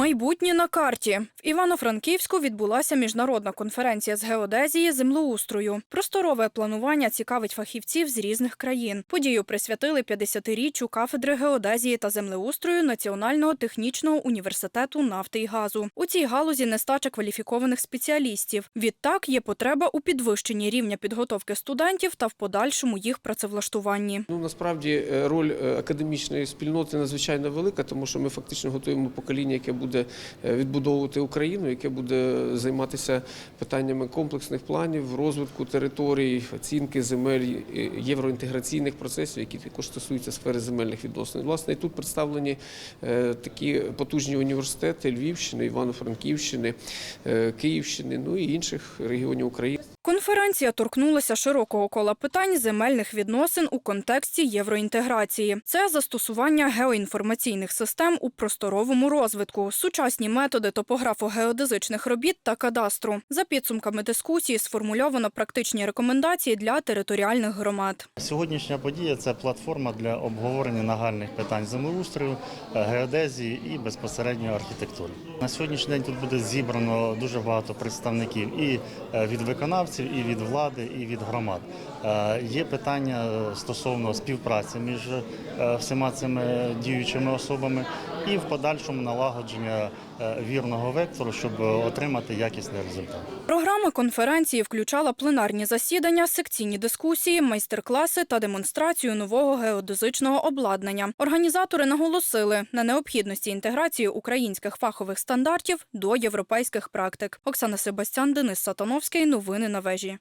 Майбутнє на карті в Івано-Франківську відбулася міжнародна конференція з геодезії землеустрою. Просторове планування цікавить фахівців з різних країн. Подію присвятили 50-річчю кафедри геодезії та землеустрою Національного технічного університету нафти і газу. У цій галузі нестача кваліфікованих спеціалістів. Відтак є потреба у підвищенні рівня підготовки студентів та в подальшому їх працевлаштуванні. Ну насправді е, роль е, академічної спільноти надзвичайно велика, тому що ми фактично готуємо покоління, яке буде е, відбудовувати Україну, яке буде займатися питаннями комплексних планів, розвитку територій, оцінки земель, е, євроінтеграційних процесів, які також стосуються сфери земельних відносин. Власне, і тут представлені е, такі потужні університети Львівщини, Івано-Франківщини, Київщини, ну і інших регіонів України. Конференція торкнулася широкого кола питань земельних відносин у контексті євроінтеграції. Це застосування геоінформаційних систем у просторовому розвитку, сучасні методи топографо-геодезичних робіт та кадастру. За підсумками дискусії сформульовано практичні рекомендації для територіальних громад. Сьогоднішня подія це платформа для обговорення нагальних питань землеустрою, е, геодезії і безпосередньо архітектури. На сьогоднішній день тут буде зібрано дуже багато представників і е, від виконавців, і від влади, і від громад. Е, Є питання стосовно співпраці між всіма цими діючими особами і в подальшому налагодження е, вірного вектору, щоб отримати якісний результат. Програма конференції включала пленарні засідання, секційні дискусії, майстер-класи та демонстрацію нового геодезичного обладнання. Організатори наголосили на необхідності інтеграції українських фахових стандартів до європейських практик. Оксана Себастян, Денис Сатановський. Новини на вежі.